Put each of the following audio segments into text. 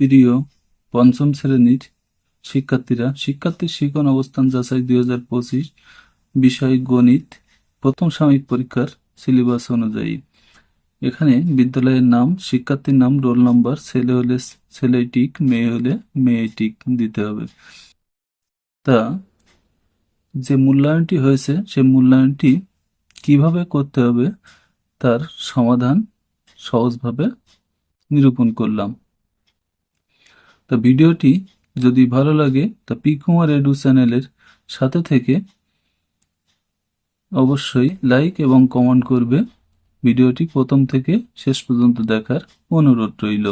প্রিয় পঞ্চম শ্রেণির শিক্ষার্থীরা, শিক্ষার্থীর শিখন অবস্থান যাচাই দুই হাজার পঁচিশ বিষয় গণিত প্রথম সাময়িক পরীক্ষার সিলেবাস অনুযায়ী। এখানে বিদ্যালয়ের নাম, শিক্ষার্থীর নাম রোল নম্বর ছেলে হলে ছেলেটিক, মেয়ে হলে মেয়েটিক দিতে হবে। তা, যে মূল্যায়নটি হয়েছে, সে মূল্যায়নটি কীভাবে করতে হবে, তার সমাধান সহজভাবে নিরূপণ করলাম। তা ভিডিওটি যদি ভালো লাগে, তা পি কুমার এডু চ্যানেলের সাথে থেকে অবশ্যই লাইক এবং কমেন্ট করবে। ভিডিওটি প্রথম থেকে শেষ পর্যন্ত দেখার অনুরোধ রইল।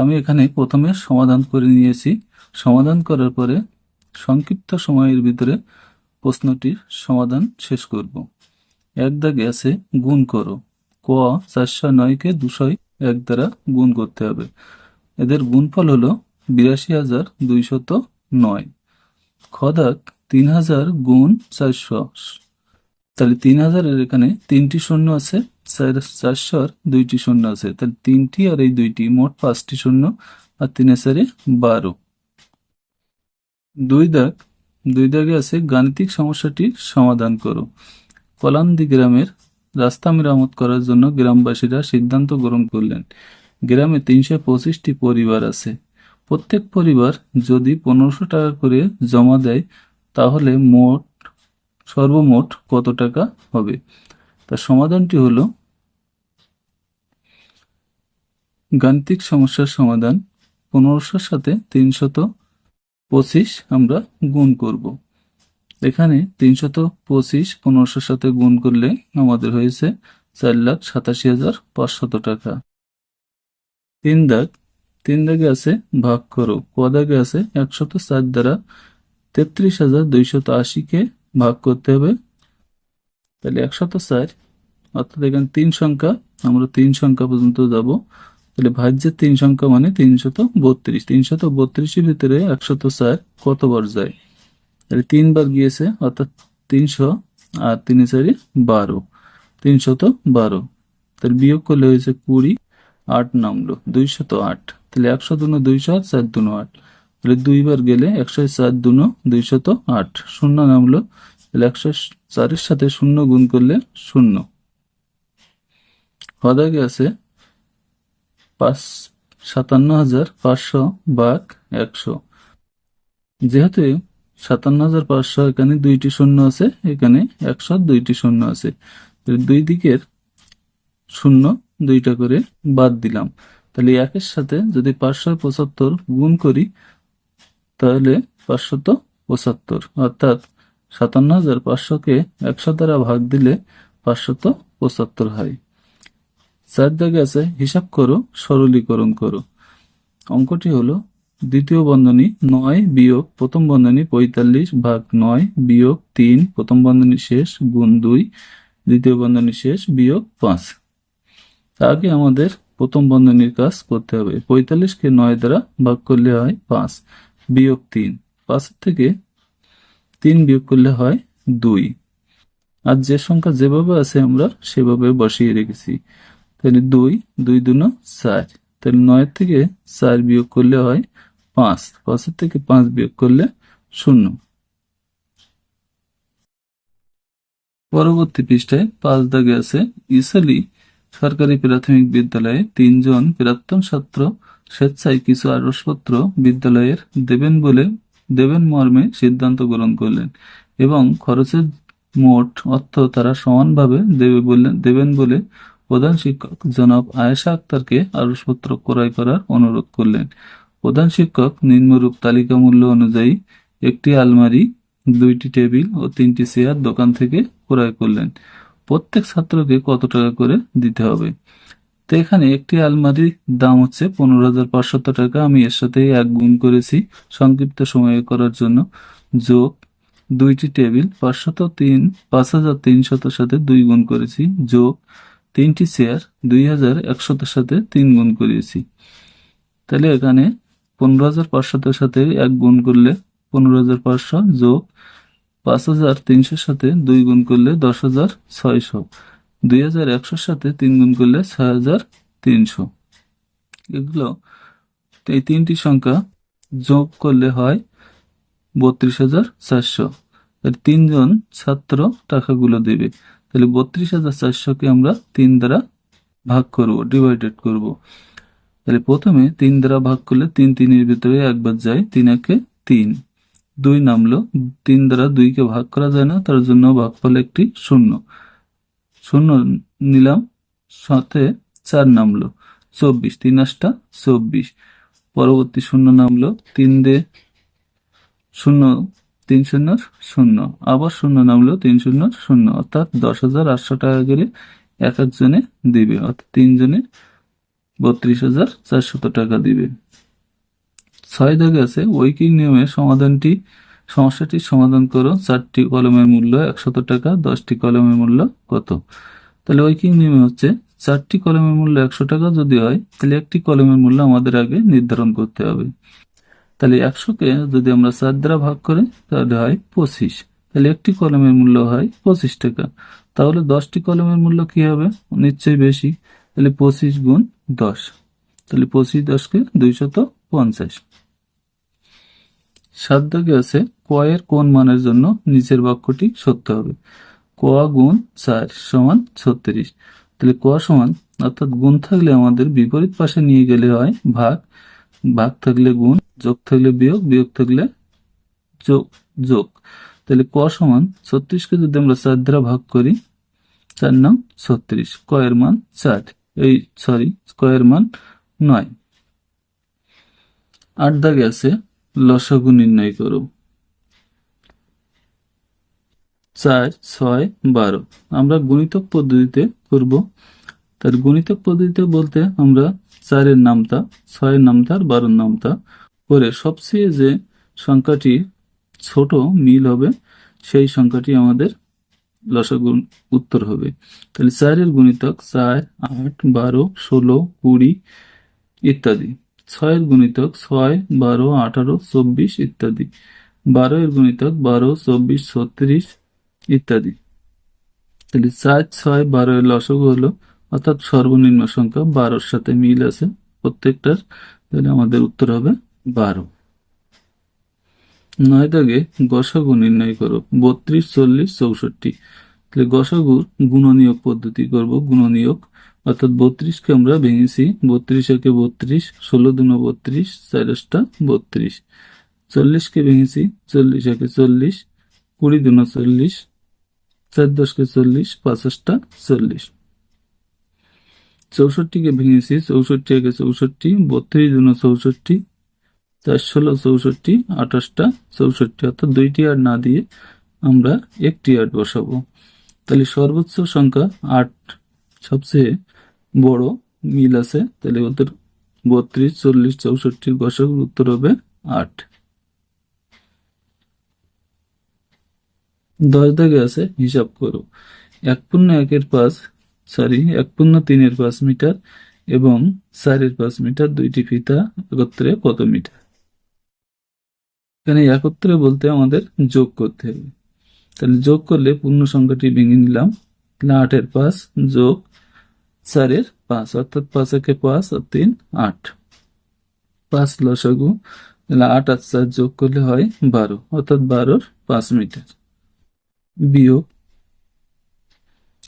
আমি এখানে প্রথমে সমাধান করে নিয়েছি। সমাধান করার পরে সংক্ষিপ্ত সময়ের ভিতরে প্রশ্নটির সমাধান শেষ করব। এক দাগে আছে গুণ করো। ক চারশো নয়কে দুশোয় এক দ্বারা গুণ করতে হবে। এদের গুণফল হলো বিরাশি হাজার দুইশত নয়। খদাক তিন হাজার গুণ চারশো তাহলে তিন হাজারের এখানে তিনটি শূন্য আছে, চার- চারশোর দুইটি শূন্য আছে। তাহলে তিনটি আর এই দুইটি মোট পাঁচটি শূন্য আর তিন হাজারে বারো। দুই দাগ, দুই দাগে আছে গাণিতিক সমস্যাটির সমাধান করো। কলান্দি গ্রামের রাস্তা মেরামত করার জন্য গ্রামবাসীরা সিদ্ধান্ত গ্রহণ করলেন। গ্রামে তিনশো পঁচিশটি পরিবার আছে। প্রত্যেক পরিবার যদি পনেরোশো টাকা করে জমা দেয়, তাহলে মোট, সর্বমোট কত টাকা হবে? তার সমাধানটি হলো গাণিতিক সমস্যার সমাধান। পনেরোশোর সাথে তিনশত পঁচিশ আমরা গুণ করব। এখানে তিনশত পঁচিশ পনেরোশোর সাথে গুণ করলে আমাদের হয়েছে চার লাখ সাতাশি হাজার পাঁচশত টাকা। তিন দাগ, তিন দাগে আছে ভাগ করো। ক দাগে আছে? একশত চার দ্বারা তেত্রিশ হাজার দুইশত আশিকে ভাগ করতে হবে। তাহলে একশত চার অর্থাৎ এখানে তিন সংখ্যা, আমরা তিন সংখ্যা পর্যন্ত যাব। তাহলে ভাজ্যের তিন সংখ্যা মানে তিনশত বত্রিশ। তিনশত বত্রিশের ভিতরে একশত চার কতবার যায়? তাহলে তিনবার গিয়েছে, অর্থাৎ তিনশো আর তিনে চারি বারো। তিনশত বারো। তাহলে বিয়োগ করলে হয়েছে কুড়ি। আট নামলো দুইশত আট। তাহলে একশো দুনো দুইশো আট চার দুনো আট। তাহলে দুইবার গেলে একশো চার দুনো, দুইশত আট। শূন্য নামলো তাহলে একশো চারের সাথে শূন্য গুণ করলে শূন্য। হদাগে আছে পাঁচ, সাতান্ন হাজার পাঁচশো বাঘ একশো। যেহেতু সাতান্ন হাজার পাঁচশো, এখানে দুইটি শূন্য আছে, এখানে একশো দুইটি শূন্য আছে। দুই দিকের শূন্য দুইটা করে বাদ দিলাম। তাহলে একের সাথে যদি পাঁচশো পঁচাত্তর গুণ করি, তাহলে পাঁচশত পঁচাত্তর। অর্থাৎ সাতান্ন হাজার পাঁচশোকে একশো দ্বারা ভাগ দিলে পাঁচশত পঁচাত্তর হয়। চার দাগে আছে, হিসাব করো, সরলীকরণ করো। অঙ্কটি হলো, দ্বিতীয় বন্ধনী নয় বিয়োগ প্রথম বন্ধনী পঁয়তাল্লিশ ভাগ নয় বিয়োগ তিন, প্রথম বন্ধনী শেষ গুণ দুই, দ্বিতীয় বন্ধনী শেষ বিয়োগ পাঁচ। আগে আমাদের প্রথম বন্ধনীর কাজ করতে হবে। পঁয়তাল্লিশকে নয় দ্বারা ভাগ করলে হয় পাঁচ। বিয়োগ তিন। পাঁচ থেকে তিন বিয়োগ করলে হয় দুই। আর যে সংখ্যা যেভাবে আছে আমরা সেভাবে বসিয়ে রেখেছি। তাহলে দুই দুই দুনো চার। তাহলে নয় থেকে চার বিয়োগ করলে হয় পাঁচ। পাঁচের থেকে পাঁচ বিয়োগ করলে শূন্য। পরবর্তী পৃষ্ঠায় পাঁচ দাগে আছে ইসালি সরকারি প্রাথমিক বিদ্যালয়ে তিনজন প্রাক্তন ছাত্র স্বেচ্ছায় কিছু আদর্শপত্র বিদ্যালয়ের দেবেন বলে দেবেন মর্মে সিদ্ধান্ত গ্রহণ করলেন এবং খরচের মোট অর্থ তারা সমানভাবে দেবে বললেন দেবেন বলে প্রধান শিক্ষক জনাব আয়েশা আক্তারকে আদর্শপত্র ক্রয় করার অনুরোধ করলেন। প্রধান শিক্ষক নিম্নরূপ তালিকা মূল্য অনুযায়ী একটি আলমারি, দুইটি টেবিল ও তিনটি চেয়ার দোকান থেকে ক্রয় করলেন। প্রত্যেক ছাত্রকে কত টাকা করে দিতে হবে? তো এখানে একটি আলমারির দাম হচ্ছে পনেরো হাজার পাঁচশত টাকা। আমি এর সাথে এক গুণ করেছি সংক্ষিপ্ত সময়ে করার জন্য। যোগ দুইটি টেবিল, পাঁচশত তিন, পাঁচ হাজার তিনশতের সাথে দুই গুণ করেছি। যোগ তিনটি চেয়ার, দুই হাজার একশতের সাথে তিন গুণ করিয়েছি তাহলে এখানে পনেরো হাজার পাঁচশতের সাথে এক গুণ করলে পনেরো হাজার পাঁচশো যোগ পাঁচ হাজার তিনশোর সাথে দুই গুণ করলে দশ হাজার ছয়শো। দুই হাজার একশোর সাথে তিন গুণ করলে ছয় হাজার তিনশো। এগুলো এই তিনটি সংখ্যা যোগ করলে হয় বত্রিশ হাজার চারশো। তাহলে তিনজন ছাত্র টাকাগুলো দেবে। তাহলে বত্রিশ হাজার চারশোকে আমরা তিন দ্বারা ভাগ করব ডিভাইডেড করব। তাহলে প্রথমে তিন দ্বারা ভাগ করলে তিন তিনের ভিতরে একবার যায় তিন একে তিন। দুই নামলো, তিন দ্বারা দুইকে ভাগ করা যায় না, তার জন্য ভাগফল একটি শূন্য। শূন্য নিলাম, সাথে চার নামলো, চব্বিশ, তিন আটটা, চব্বিশ। পরবর্তী শূন্য নামলো, তিন দে, শূন্য, তিন শূন্য শূন্য। আবার শূন্য নামলো, তিন শূন্য শূন্য। অর্থাৎ দশ হাজার আটশো টাকা করে এক একজনে দিবে, অর্থাৎ তিনজনে বত্রিশ হাজার চারশত টাকা দিবে। ছয় দাগে আছে ঐকিক নিয়মে সমাধানটি সমস্যাটির সমাধান করো। চারটি কলমের মূল্য একশত টাকা, দশটি কলমের মূল্য কত? তাহলে ঐকিক নিয়মে হচ্ছে, চারটি কলমের মূল্য একশো টাকা যদি হয়, তাহলে একটি কলমের মূল্য আমাদের আগে নির্ধারণ করতে হবে। তাহলে একশোকে যদি আমরা চার দ্বারা ভাগ করি, তাহলে হয় পঁচিশ। তাহলে একটি কলমের মূল্য হয় পঁচিশ টাকা। তাহলে দশটি কলমের মূল্য কি হবে? নিশ্চয়ই বেশি। তাহলে পঁচিশ গুণ দশ। তাহলে পঁচিশ দশকে দুইশত পঞ্চাশ। সাত দাগে আছে? কয়ের কোন মানের জন্য নিচের বাক্যটি সত্য হবে? ক গুণ চার সমান ছত্রিশ। তাহলে ক সমান, অর্থাৎ গুণ থাকলে আমাদের বিপরীত পাশে নিয়ে গেলে হয় ভাগ। ভাগ থাকলে গুণ, যোগ থাকলে বিয়োগ বিয়োগ থাকলে যোগ যোগ। তাহলে ক সমান, ছত্রিশকে যদি আমরা চার দ্বারা ভাগ করি, চার নাম ছত্রিশ, কয়ের মান চার। এই সরি কয়ের মান নয়। আট দাগে আছে লসাগু নির্ণয় করো। চার, ছয়, বারো। আমরা গণিতক পদ্ধতিতে করব। তার গণিতক পদ্ধতিতে বলতে আমরা চারের নামতা, ছয়ের নামতা আর বারোর নামতা করে সবচেয়ে যে সংখ্যাটি ছোট মিল হবে, সেই সংখ্যাটি আমাদের লসাগুর উত্তর হবে। তাহলে চারের গুণিতক চার, আট, বারো, ষোলো, কুড়ি ইত্যাদি। ছয়ের গুণিতক ছয়, বারো, আঠারো, চব্বিশ ইত্যাদি। বারো এর গুণিতক বারো, চব্বিশ, ছত্রিশ ইত্যাদি। তাহলে চার, ছয়, বারো এর লসগু হলো, অর্থাৎ সর্বনিম্ন সংখ্যা বারোর সাথে মিল আছে প্রত্যেকটার। তাহলে আমাদের উত্তর হবে বারো। নয় দাগে গসাগু নির্ণয় করো, বত্রিশ, চল্লিশ, চৌষট্টি। তাহলে গসাগুর গুণনীয়ক পদ্ধতি করব, গুণনীয়ক অর্থাৎ বত্রিশকে আমরা ভেঙেছি। বত্রিশ একে বত্রিশ, ষোলো দুনো বত্রিশ চারসটা বত্রিশ। চল্লিশকে ভেঙেছি, চল্লিশ একে চল্লিশ, কুড়ি দুনো চল্লিশ, চার দশকে চল্লিশ, পাঁচাশটা চল্লিশ। চৌষট্টিকে ভেঙেছি, চৌষট্টি একে চৌষট্টি, বত্রিশ দুনো চৌষট্টি, চার ষোলো চৌষট্টি, আঠাশটা চৌষট্টি। অর্থাৎ দুইটি আর না দিয়ে আমরা একটি আট বসাবো। তাহলে সর্বোচ্চ সংখ্যা আট। সবচেয়ে বড় মিল আছে, তাহলে ওদের বত্রিশ, চল্লিশ চৌষট্টির গসক উত্তর হবে আট। দশ দাগে আছে, হিসাব করো। এক পূর্ণ একের পাঁচ সরি এক পূর্ণ তিনের পাঁচ মিটার এবং চারের পাঁচ মিটার দুইটি ফিতা একত্রে কত মিটার? এখানে একত্রে বলতে আমাদের যোগ করতে হবে। তাহলে যোগ করলে পূর্ণ সংখ্যাটি ভেঙে নিলাম। তাহলে আটের পাঁচ যোগ চারের পাঁচ অর্থাৎ পাঁচ একে পাঁচ আর তিন আট পাঁচ লসাগু তাহলে আট আর চার যোগ করলে হয় বারো অর্থাৎ বারোর পাঁচ মিটার বিয়োগ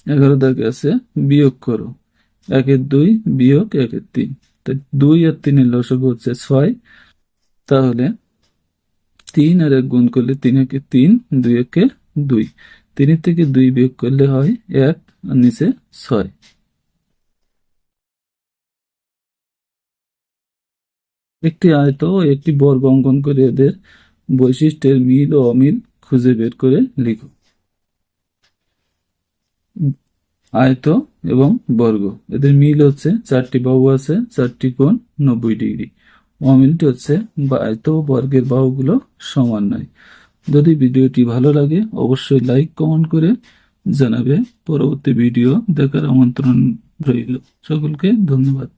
এগারো দাগে আছে বিয়োগ করো একের দুই বিয়োগ একের তিন তাই দুই আর তিনের লসাগু হচ্ছে ছয় তাহলে তিন আর এক গুণ করলে তিন একে তিন দুই একে দুই তিনের থেকে দুই বিয়োগ করলে হয় এক, আর নিচে ছয়। একটি আয়ত ও একটি বর্গ অঙ্কন করে এদের বৈশিষ্ট্যের মিল ও অমিল খুঁজে বের করে লিখো। আয়ত এবং বর্গ, এদের মিল হচ্ছে চারটি বাহু আছে, চারটি কোণ নব্বই ডিগ্রি। অমিলটি হচ্ছে আয়ত বর্গের বাহুগুলো সমান নয়। যদি ভিডিওটি ভালো লাগে, অবশ্যই লাইক, কমেন্ট করে জানাবে। পরবর্তী ভিডিও দেখার আমন্ত্রণ রইল। সকলকে ধন্যবাদ।